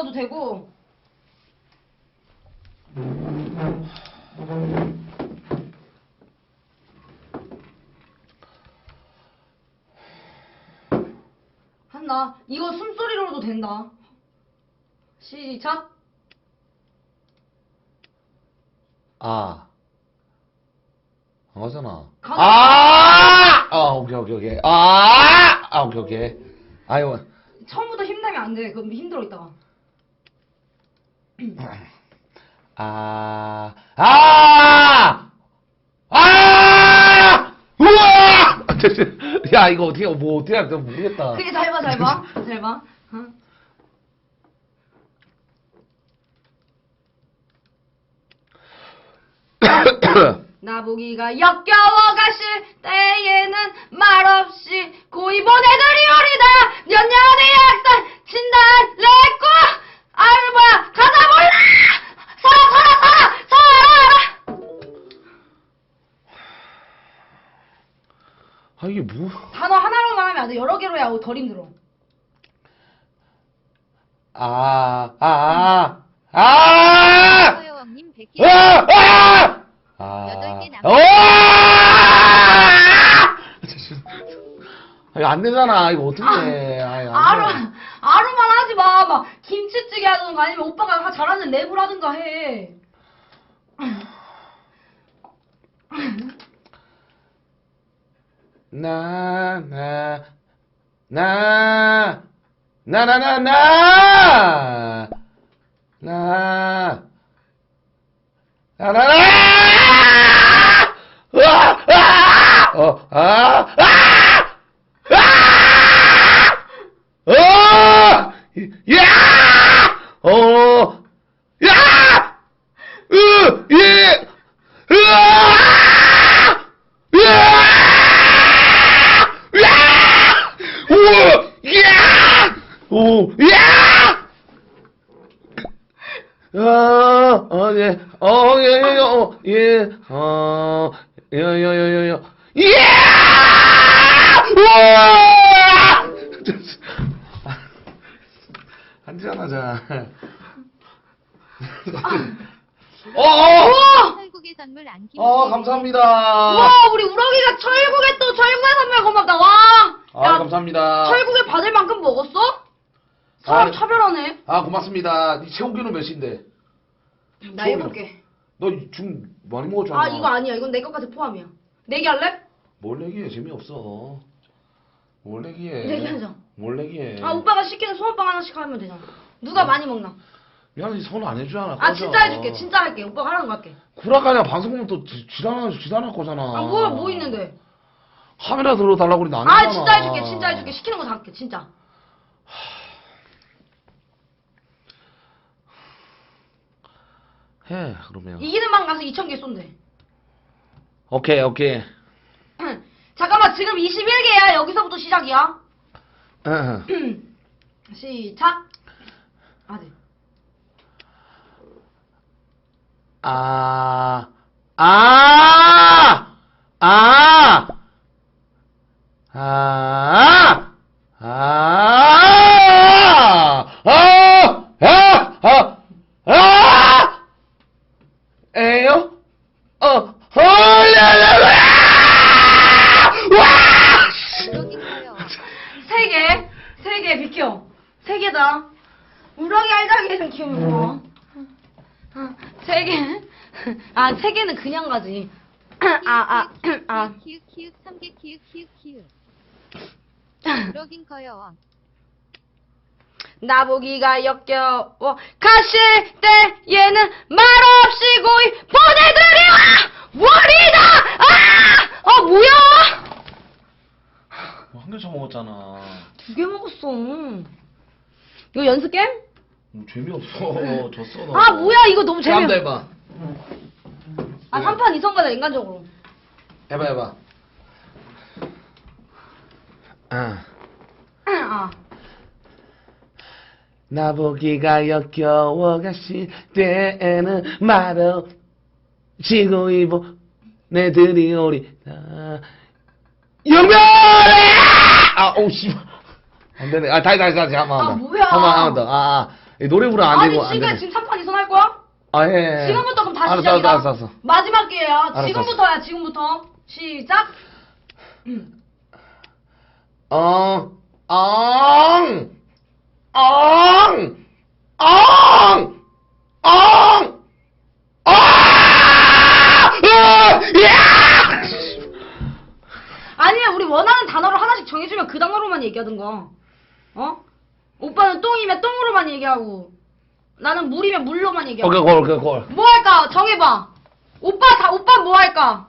넣어도 되고. 한다. 이거 숨소리로도 된다. 시작. 아. 안 가잖아. 가자. 아! 아, 오케이, 오케이, 오케이. 아! 아, 오케이, 오케이. 아유, 처음부터 힘내면 안 돼. 그럼 힘들어 있다가. 아, 아! 아! 우와! 야, 이거 어떻게, 뭐, 어떻게 할까 모르겠다. 그게 잘 봐, 잘 봐. 잘 봐. 어? 나보기가 역겨워 가실 때에는 말없이 고이 보내드리오리다 년년의 이게 뭐. 단어 하나로만 하면 안 돼 여러 개로 해야 덜 힘들어 아, 아, 아! 아! 서여왕님 100개 아! 아! 아! 여덟 개 남았- 와! 아, 이거 안 되잖아. 이거 어떻게 해. 아이, 안 아루 돼. 아루만 하지 마. 막 김치찌개 하든가 아니면 오빠가 잘하는 랩을 하든가 해. 나, 나, 나, 나, 나, 나, 나, 나, 나, 나, 나, 으아! 아! 어, 아! 아! 아! 어! 야! 어! 야! 으! 예! 으아! 으아! 야! 오! 야! 오! 야! 아, 어, 예, 어, 예, 예, 어, 예, 어, 예, 예, 예, 예, 예, 예! 우와! 안 되잖아, 자. 어, 어! 철국의 선물 안기 어, 감사합니다. 와 우리 우럭이가 철국에 또 철국의 선물 고맙다. 와. 아, 야, 감사합니다. 철국에 받을 만큼 먹었어? 사람 아, 차별하네. 아, 고맙습니다. 니 최고기는 몇인데? 나. 일곱 개. 너좀 많이 먹었잖아. 아 이거 아니야. 이건 내 것까지 포함이야. 내기 할래? 뭘 내기해 재미없어. 뭘 내기해. 내기하자. 뭘 내기해. 아 오빠가 시키는 소금빵 하나씩 하면 되잖아. 누가 많이 먹나? 미안해 손안 해주잖아. 아 꺼져. 진짜 해줄게. 진짜 할게. 오빠가 하라는 거 할게. 구라가냐 방송 보면 또 지- 지랄하 지랄할 거잖아. 아 뭐야 뭐 있는데? 카메라 들어달라고 그러는데 안아 하잖아. 진짜 해줄게. 진짜 해줄게. 시키는 거 다 할게. 진짜. 해 그러면. 이기는 방 가서 2천 개 쏜대. 오케이 오케이. 잠깐만 지금 21개야. 여기서부터 시작이야. 응. 시작. 아직. 아, 아, 아, 아, 세 개 비켜. 세 개다. 우럭이 알다기 좀 키우면 좋아. 어, 세 개. 아, 세 개는 그냥 가지. 아, 아, 아. 키읔 키읔 3개 키읔 키읔 키읔 우럭인 서여왕 나보기가 역겨워 가실 때 얘는 말없이 고이 보내드려 월이다 아! 아 뭐야 한 개 처먹었잖아. 두 개 먹었어 이거 연습 게임? 뭐 재미없어. 졌어, 너. 아 뭐야 이거 너무 다음 더 재미없어 해봐. 아 3판 2선 가자 인간적으로 해봐, 해봐. 아. 아 나보기가 역겨워 가실 때에는 말어 지고 입어 내들이 오리다 영별해 아 오씨 안 되네 아 다시 다시 다시 한번 아, 더 뭐야. 한번 한번 더아 이 노래 부르면 안 아니 되고 안 지금 되네. 지금 3판 이선 할 거야? 아 예. 예. 지금부터 그럼 다시 알았어, 시작이다. 알았어, 알았어, 알았어. 마지막 기회야. 알았어, 지금부터야, 지금부터. 시작. 음. 엉, 엉, 엉, 엉, 엉, 엉, 야! 아니야, 우리 원하는 단어를 하나씩 정해주면 그 단어로만 얘기하든가. 어? 오빠는 똥이면 똥으로만 얘기하고, 나는 물이면 물로만 얘기하고. 오케이, 골, 오케이, 골. 뭐 할까? 정해봐. 오빠 다, 오빠 뭐 할까?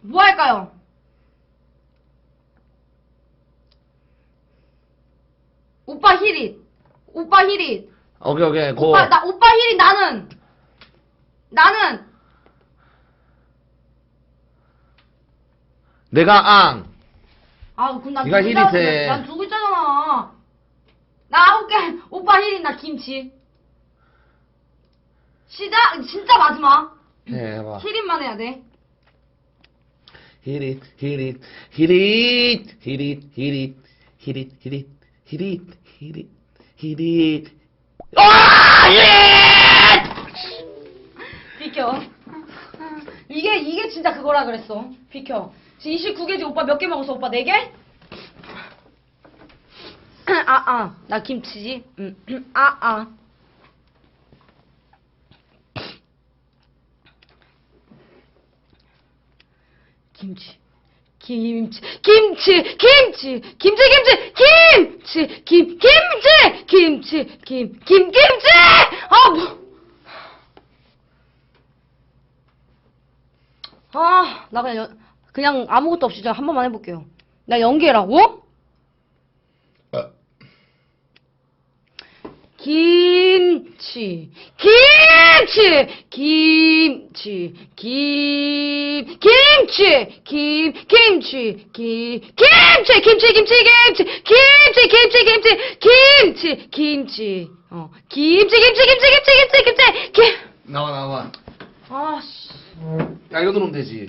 뭐 할까요? 오빠 히릿. 오빠 히릿. 오케이, 오케이, 골. 오빠, 나, 오빠 히릿 나는. 나는. 내가 앙. 아, 그럼 나 네가 두 글자, 히릿해. 난두 글자잖아. 나 아홉 개. 오빠 히릿 나 김치. 시작, 진짜 마지막. 네, 해봐. 히릿만 해야 돼. 히릿, 히릿, 히릿, 히릿, 히릿, 히릿, 히릿, 히릿, 히릿, 히릿. 아, 예! 비켜. 이게, 이게 진짜 그거라 그랬어. 비켜. 지금 29개지 오빠 몇 개 먹었어? 오빠 4개? 아, 아. 나 김치지? 음, 아, 아. 김치. 김치, 김치, 김치, 김치, 김치, 김치, 김, 김치, 김치, 김, 김, 김치! 아, 뭐. 아, 나 그냥, 연- 그냥 아무것도 없이 한 번만 해볼게요. 나 연기라고? 김치, 김치, 김치, 김, 김치, 김, 김치, 김, 김치, 김치, 김치, 김치, 김치, 김치, 김치, 김치, 김치, 어, 김치, 김치, 김치, 김치, 김치, 김치, 김. 나와, 나와. 아, 씨. 야, 이거 누르면 되지.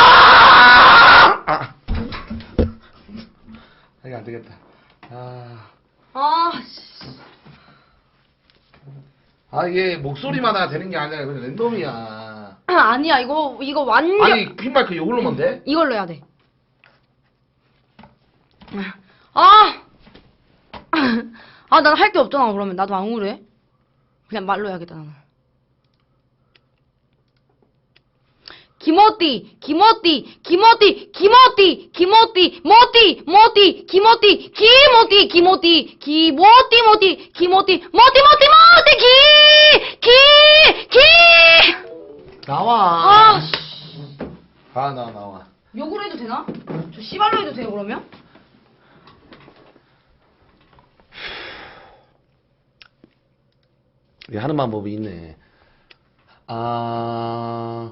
이게 목소리마다 되는 게 아니라 그냥 랜덤이야. 아니야 이거 이거 완전 아니 퀸마이크 이걸로 하면 돼? 이걸로 해야 돼. 아, 아, 난 할 게 없잖아 그러면 나도 앙으로 해. 그냥 말로 해야겠다 나는. 김어띠, 김어띠, 김어띠, 김어띠, 김어띠, 모띠, 모띠, 김어띠, 김어띠, 김어띠, 김어띠, 모띠, 김어띠, 모띠, 모띠, 모띠, 기, 기, 기. 나와. 아, 씨. 아 나와 나와. 욕을 해도 되나? 저 씨발로 해도 돼요 그러면? 이게 하는 방법이 있네. 아,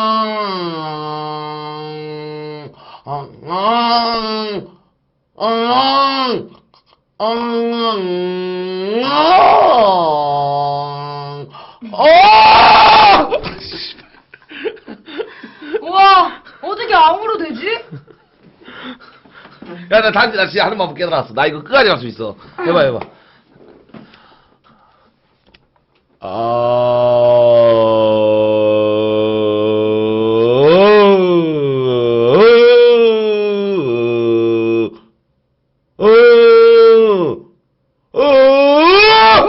되지? 야, 나 단지, 나 진짜 하는 방법 깨달았어. 나 이거 끝까지 갈수 있어. 해봐, 해봐.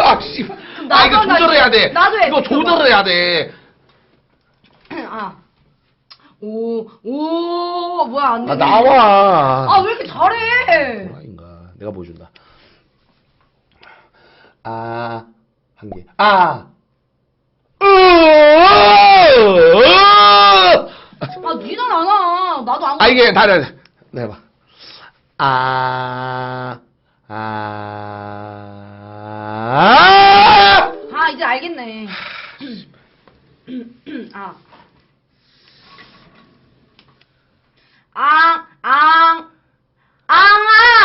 아, 씨. 아, 이거 나 조절해야 돼. 나도 해, 이거. 조절해야 돼. 오, 오, 뭐야, 안 아 되네. 나와. 아, 왜 이렇게 잘해? 뭐라인가. 내가 보여준다. 아, 한 개. 아. 아, 니는 안 와. 나도 안 와. 아 이게 다려. 네 봐. 아. 아. 아, 이제 알겠네. 아. 앙, 앙, 앙, 앙,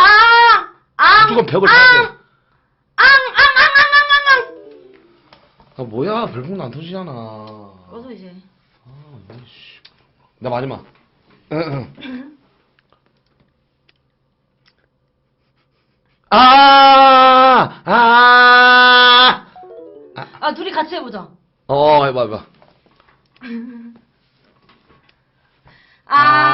앙, 앙. 무조건 벽을 쳐야 돼. 앙, 앙, 앙, 앙, 앙, 앙, 앙. 아 뭐야 별풍도 안 터지잖아. 어서 이제. 아, 이씨. 나 마지막. 아, 아, 아, 둘이 같이 해보자. 어, 해봐, 해봐. 아, 아, 아,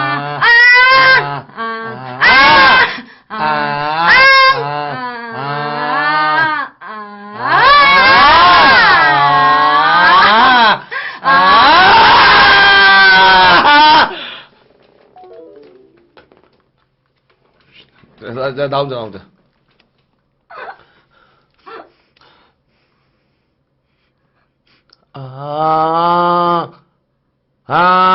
나, 나, 나 혼자, 나 혼자. 아, 아, 아,